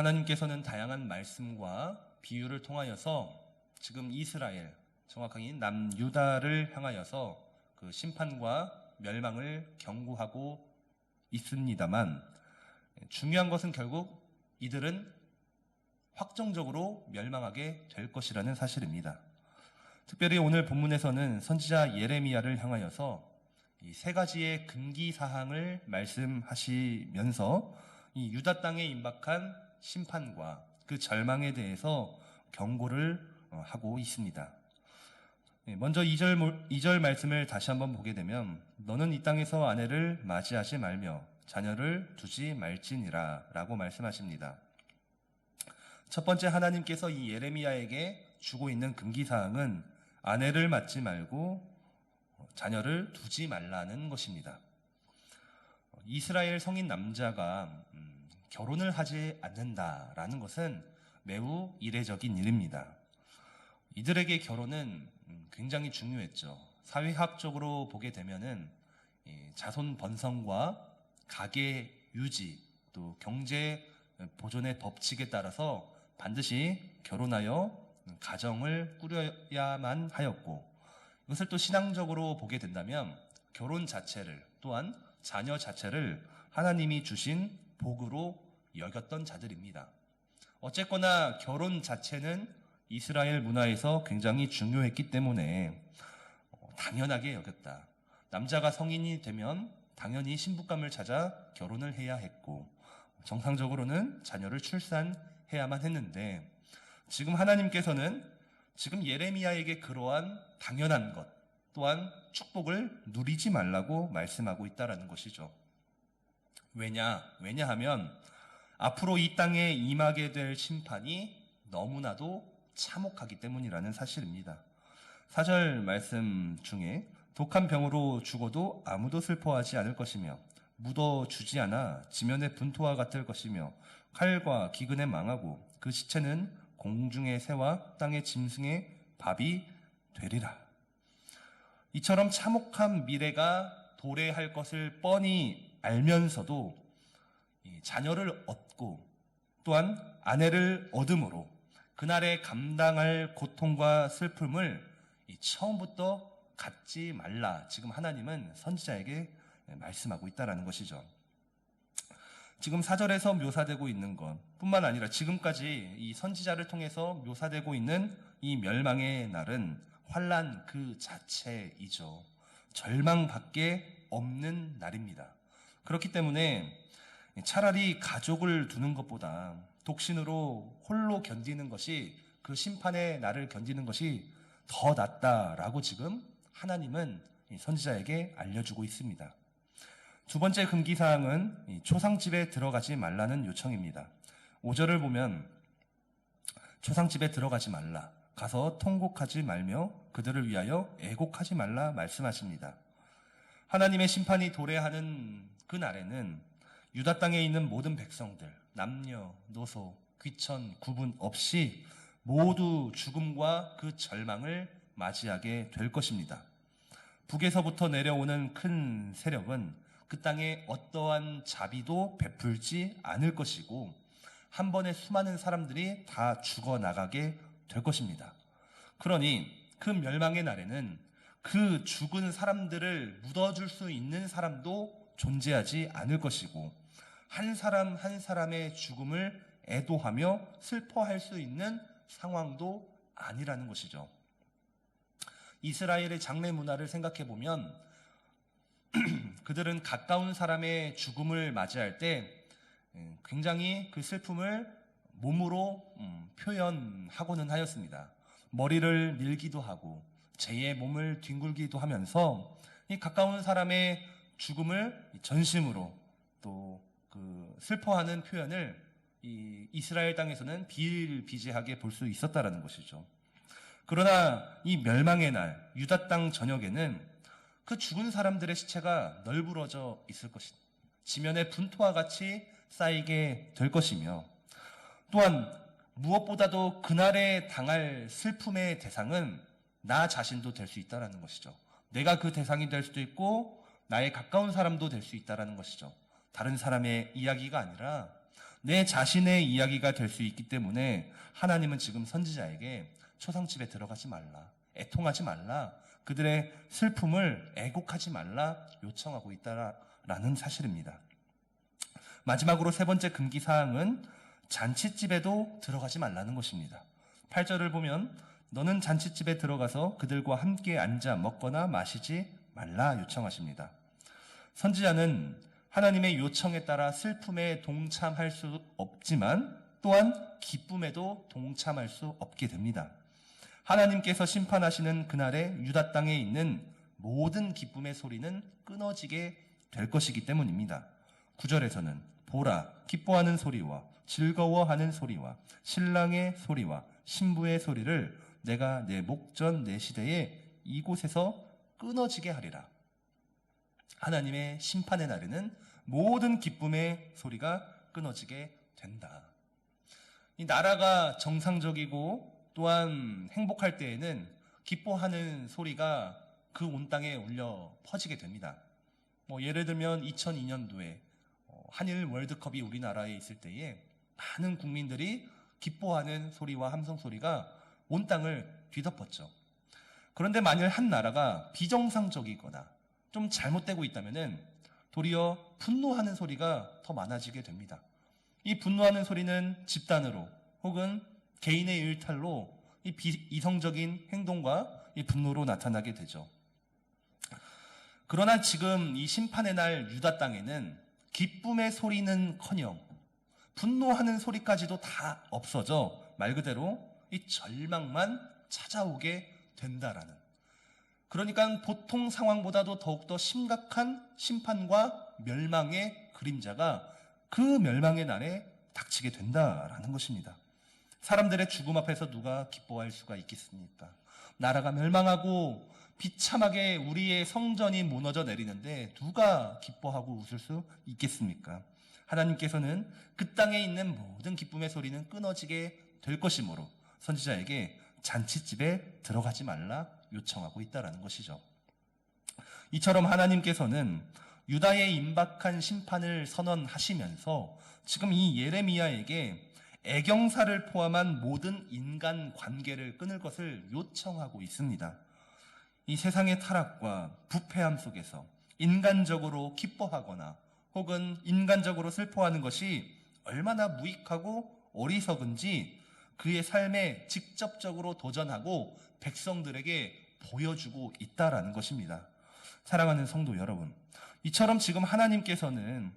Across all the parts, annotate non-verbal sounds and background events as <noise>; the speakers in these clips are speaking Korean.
하나님께서는 다양한 말씀과 비유를 통하여서 지금 이스라엘, 정확하게 남유다를 향하여서 그 심판과 멸망을 경고하고 있습니다만 중요한 것은 결국 이들은 확정적으로 멸망하게 될 것이라는 사실입니다. 특별히 오늘 본문에서는 선지자 예레미야를 향하여서 이 세 가지의 금기 사항을 말씀하시면서 이 유다 땅에 임박한 심판과 그 절망에 대해서 경고를 어, 하고 있습니다. 예, 먼저 2절, 2절 말씀을 다시 한번 보게 되면 너는 이 땅에서 아내를 맞이하지 말며 자녀를 두지 말지니라 라고 말씀하십니다. 첫 번째 하나님께서 이 예레미야에게 주고 있는 금기사항은 아내를 맞지 말고 자녀를 두지 말라는 것입니다. 이스라엘 성인 남자가 음, 결혼을 하지 않는다라는 것은 매우 이례적인 일입니다. 이들에게 결혼은 음, 굉장히 중요했죠. 사회학적으로 보게 되면은 이 자손 번성과 가계 유지 또 경제 보존의 법칙에 따라서 반드시 결혼하여 가정을 꾸려야만 하였고 이것을 또 신앙적으로 보게 된다면 결혼 자체를 또한 자녀 자체를 하나님이 주신 복으로 여겼던 자들입니다. 어쨌거나 결혼 자체는 이스라엘 문화에서 굉장히 중요했기 때문에 어, 당연하게 여겼다. 남자가 성인이 되면 당연히 신부감을 찾아 결혼을 해야 했고 정상적으로는 자녀를 출산해야만 했는데 지금 하나님께서는 지금 예레미야에게 그러한 당연한 것 또한 축복을 누리지 말라고 말씀하고 있다라는 것이죠. 왜냐? 왜냐하면 앞으로 이 땅에 임하게 될 심판이 너무나도 참혹하기 때문이라는 사실입니다. 사절 말씀 중에 독한 병으로 죽어도 아무도 슬퍼하지 않을 것이며 묻어 주지 않아 지면의 분토와 같을 것이며 칼과 기근에 망하고 그 시체는 공중의 새와 땅의 짐승의 밥이 되리라. 이처럼 참혹한 미래가 도래할 것을 뻔히 알면서도 이 자녀를 얻고 또한 아내를 얻음으로 그날에 감당할 고통과 슬픔을 이 처음부터 갖지 말라. 지금 하나님은 선지자에게 말씀하고 있다라는 것이죠. 지금 사절에서 묘사되고 있는 것 뿐만 아니라 지금까지 이 선지자를 통해서 묘사되고 있는 이 멸망의 날은 환란 그 자체이죠. 절망밖에 없는 날입니다. 그렇기 때문에 차라리 가족을 두는 것보다 독신으로 홀로 견디는 것이 그 심판의 날을 견디는 것이 더 낫다라고 지금 하나님은 이 선지자에게 알려주고 있습니다. 두 번째 금기사항은 이 초상집에 들어가지 말라는 요청입니다. 5절을 보면 초상집에 들어가지 말라. 가서 통곡하지 말며 그들을 위하여 애곡하지 말라 말씀하십니다. 하나님의 심판이 도래하는 그 날에는 유다 땅에 있는 모든 백성들, 남녀, 노소, 귀천, 구분 없이 모두 죽음과 그 절망을 맞이하게 될 것입니다. 북에서부터 내려오는 큰 세력은 그 땅에 어떠한 자비도 베풀지 않을 것이고 한 번에 수많은 사람들이 다 죽어나가게 될 것입니다. 그러니 그 멸망의 날에는 그 죽은 사람들을 묻어줄 수 있는 사람도 존재하지 않을 것이고 한 사람 한 사람의 죽음을 애도하며 슬퍼할 수 있는 상황도 아니라는 것이죠. 이스라엘의 장례 문화를 생각해 보면 <clears throat> 그들은 가까운 사람의 죽음을 맞이할 때 음, 굉장히 그 슬픔을 몸으로 음, 표현하고는 하였습니다. 머리를 밀기도 하고 제의 몸을 뒹굴기도 하면서 이 가까운 사람의 죽음을 전심으로 또 그 슬퍼하는 표현을 이 이스라엘 땅에서는 비일비재하게 볼 수 있었다라는 것이죠. 그러나 이 멸망의 날 유다 땅 전역에는 그 죽은 사람들의 시체가 널브러져 있을 것이다. 지면에 분토와 같이 쌓이게 될 것이며 또한 무엇보다도 그날에 당할 슬픔의 대상은 나 자신도 될 수 있다라는 것이죠. 내가 그 대상이 될 수도 있고 나의 가까운 사람도 될 수 있다라는 것이죠. 다른 사람의 이야기가 아니라 내 자신의 이야기가 될 수 있기 때문에 하나님은 지금 선지자에게 초상집에 들어가지 말라. 애통하지 말라. 그들의 슬픔을 애곡하지 말라 요청하고 있다라는 사실입니다. 마지막으로 세 번째 금기 사항은 잔치집에도 들어가지 말라는 것입니다. 8절을 보면 너는 잔치집에 들어가서 그들과 함께 앉아 먹거나 마시지 말라 요청하십니다. 선지자는 하나님의 요청에 따라 슬픔에 동참할 수 없지만 또한 기쁨에도 동참할 수 없게 됩니다. 하나님께서 심판하시는 그날에 유다 땅에 있는 모든 기쁨의 소리는 끊어지게 될 것이기 때문입니다. 9절에서는 보라, 기뻐하는 소리와 즐거워하는 소리와 신랑의 소리와 신부의 소리를 내가 내 목전 내 시대에 이곳에서 끊어지게 하리라. 하나님의 심판의 날에는 모든 기쁨의 소리가 끊어지게 된다. 이 나라가 정상적이고 또한 행복할 때에는 기뻐하는 소리가 그 온 땅에 울려 퍼지게 됩니다. 뭐 예를 들면 2002년도에 한일 월드컵이 우리나라에 있을 때에 많은 국민들이 기뻐하는 소리와 함성 소리가 온 땅을 뒤덮었죠. 그런데 만일 한 나라가 비정상적이거나 좀 잘못되고 있다면은 도리어 분노하는 소리가 더 많아지게 됩니다. 이 분노하는 소리는 집단으로 혹은 개인의 일탈로 이 비이성적인 행동과 이 분노로 나타나게 되죠. 그러나 지금 이 심판의 날 유다 땅에는 기쁨의 소리는커녕 분노하는 소리까지도 다 없어져 말 그대로 이 절망만 찾아오게 된다라는. 그러니까 보통 상황보다도 더욱더 심각한 심판과 멸망의 그림자가 그 멸망의 날에 닥치게 된다라는 것입니다. 사람들의 죽음 앞에서 누가 기뻐할 수가 있겠습니까? 나라가 멸망하고 비참하게 우리의 성전이 무너져 내리는데 누가 기뻐하고 웃을 수 있겠습니까? 하나님께서는 그 땅에 있는 모든 기쁨의 소리는 끊어지게 될 것이므로 선지자에게 잔치집에 들어가지 말라 요청하고 있다라는 것이죠. 이처럼 하나님께서는 유다의 임박한 심판을 선언하시면서 지금 이 예레미야에게 애경사를 포함한 모든 인간 관계를 끊을 것을 요청하고 있습니다. 이 세상의 타락과 부패함 속에서 인간적으로 기뻐하거나 혹은 인간적으로 슬퍼하는 것이 얼마나 무익하고 어리석은지 그의 삶에 직접적으로 도전하고 백성들에게 보여주고 있다라는 것입니다. 사랑하는 성도 여러분, 이처럼 지금 하나님께서는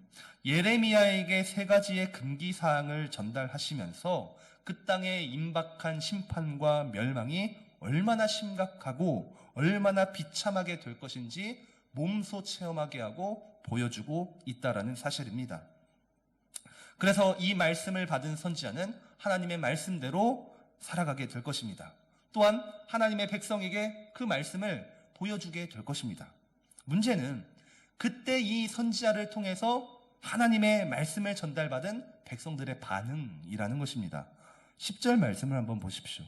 예레미야에게 세 가지의 금기 사항을 전달하시면서 그 땅에 임박한 심판과 멸망이 얼마나 심각하고 얼마나 비참하게 될 것인지 몸소 체험하게 하고 보여주고 있다라는 사실입니다. 그래서 이 말씀을 받은 선지자는 하나님의 말씀대로 살아가게 될 것입니다. 또한 하나님의 백성에게 그 말씀을 보여주게 될 것입니다. 문제는 그때 이 선지자를 통해서 하나님의 말씀을 전달받은 백성들의 반응이라는 것입니다. 10절 말씀을 한번 보십시오.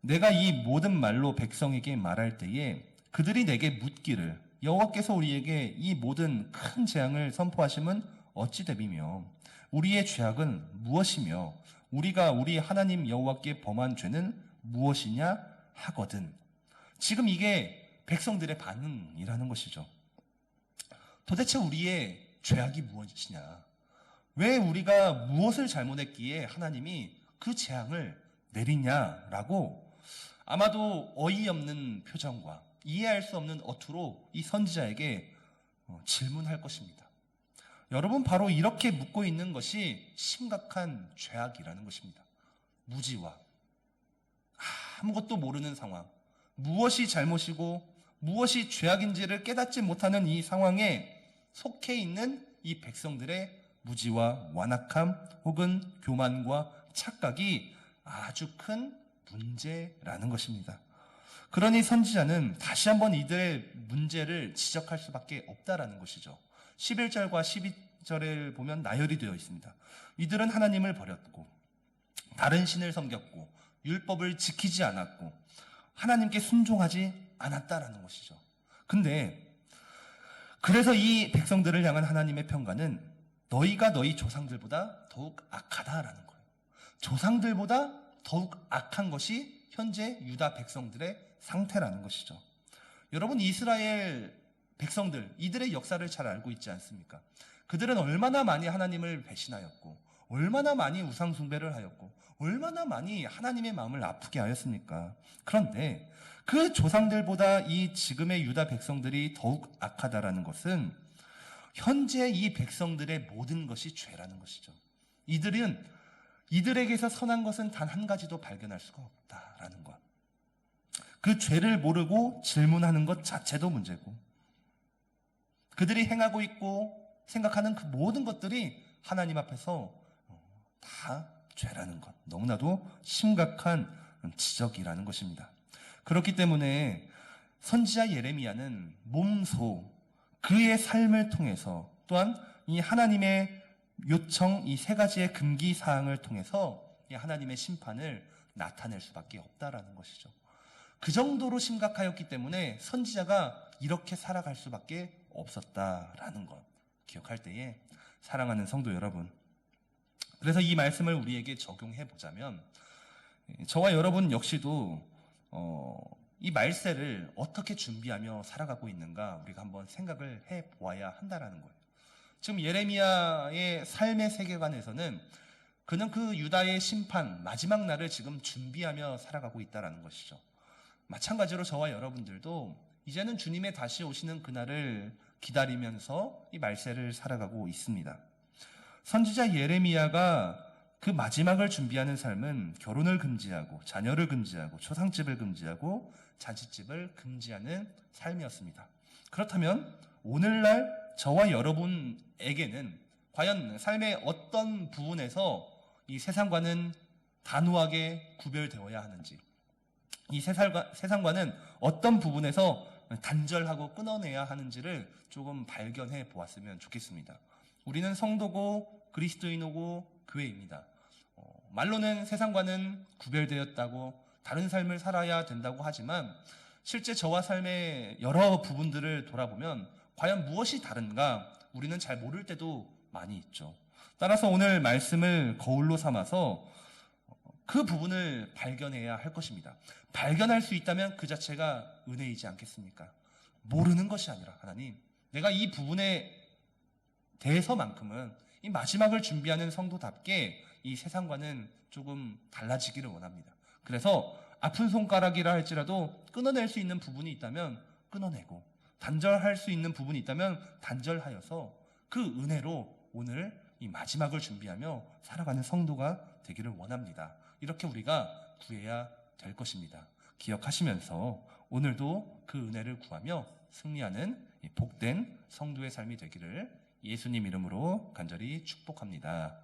내가 이 모든 말로 백성에게 말할 때에 그들이 내게 묻기를 여호와께서 우리에게 이 모든 큰 재앙을 선포하심은 어찌 됨이며 우리의 죄악은 무엇이며 우리가 우리 하나님 여호와께 범한 죄는 무엇이냐 하거든. 지금 이게 백성들의 반응이라는 것이죠. 도대체 우리의 죄악이 무엇이냐? 왜 우리가 무엇을 잘못했기에 하나님이 그 재앙을 내리냐라고 아마도 어이없는 표정과 이해할 수 없는 어투로 이 선지자에게 어, 질문할 것입니다. 여러분 바로 이렇게 묻고 있는 것이 심각한 죄악이라는 것입니다. 무지와 아무것도 모르는 상황, 무엇이 잘못이고 무엇이 죄악인지를 깨닫지 못하는 이 상황에 속해 있는 이 백성들의 무지와 완악함 혹은 교만과 착각이 아주 큰 문제라는 것입니다. 그러니 선지자는 다시 한번 이들의 문제를 지적할 수밖에 없다라는 것이죠. 11절과 12절을 보면 나열이 되어 있습니다. 이들은 하나님을 버렸고 다른 신을 섬겼고 율법을 지키지 않았고 하나님께 순종하지 않았다라는 것이죠. 근데 그래서 이 백성들을 향한 하나님의 평가는 너희가 너희 조상들보다 더욱 악하다라는 거예요. 조상들보다 더욱 악한 것이 현재 유다 백성들의 상태라는 것이죠. 여러분 이스라엘 백성들 이들의 역사를 잘 알고 있지 않습니까? 그들은 얼마나 많이 하나님을 배신하였고 얼마나 많이 우상 숭배를 하였고 얼마나 많이 하나님의 마음을 아프게 하였습니까? 그런데 그 조상들보다 이 지금의 유다 백성들이 더욱 악하다라는 것은 현재 이 백성들의 모든 것이 죄라는 것이죠. 이들은 이들에게서 선한 것은 단 한 가지도 발견할 수가 없다라는 것. 그 죄를 모르고 질문하는 것 자체도 문제고, 그들이 행하고 있고 생각하는 그 모든 것들이 하나님 앞에서 다 죄라는 것. 너무나도 심각한 지적이라는 것입니다. 그렇기 때문에 선지자 예레미야는 몸소 그의 삶을 통해서 또한 이 하나님의 요청 이 세 가지의 금기 사항을 통해서 이 하나님의 심판을 나타낼 수밖에 없다라는 것이죠. 그 정도로 심각하였기 때문에 선지자가 이렇게 살아갈 수밖에 없었다라는 것 기억할 때에 사랑하는 성도 여러분. 그래서 이 말씀을 우리에게 적용해 보자면 저와 여러분 역시도 어, 이 말세를 어떻게 준비하며 살아가고 있는가 우리가 한번 생각을 해 보아야 한다라는 거예요. 지금 예레미야의 삶의 세계관에서는 그는 그 유다의 심판 마지막 날을 지금 준비하며 살아가고 있다라는 것이죠. 마찬가지로 저와 여러분들도 이제는 주님의 다시 오시는 그날을 기다리면서 이 말세를 살아가고 있습니다. 선지자 예레미야가 그 마지막을 준비하는 삶은 결혼을 금지하고 자녀를 금지하고 초상집을 금지하고 잔치집을 금지하는 삶이었습니다. 그렇다면 오늘날 저와 여러분에게는 과연 삶의 어떤 부분에서 이 세상과는 단호하게 구별되어야 하는지 이 세상과, 세상과는 어떤 부분에서 단절하고 끊어내야 하는지를 조금 발견해 보았으면 좋겠습니다. 우리는 성도고 그리스도인이고 교회입니다. 어, 말로는 세상과는 구별되었다고 다른 삶을 살아야 된다고 하지만 실제 저와 삶의 여러 부분들을 돌아보면 과연 무엇이 다른가 우리는 잘 모를 때도 많이 있죠. 따라서 오늘 말씀을 거울로 삼아서 그 부분을 발견해야 할 것입니다. 발견할 수 있다면 그 자체가 은혜이지 않겠습니까? 모르는 것이 아니라 하나님, 내가 이 부분에 대해서만큼은 이 마지막을 준비하는 성도답게 이 세상과는 조금 달라지기를 원합니다. 그래서 아픈 손가락이라 할지라도 끊어낼 수 있는 부분이 있다면 끊어내고 단절할 수 있는 부분이 있다면 단절하여서 그 은혜로 오늘 이 마지막을 준비하며 살아가는 성도가 되기를 원합니다. 이렇게 우리가 구해야 될 것입니다. 기억하시면서 오늘도 그 은혜를 구하며 승리하는 이 복된 성도의 삶이 되기를 예수님 이름으로 간절히 축복합니다.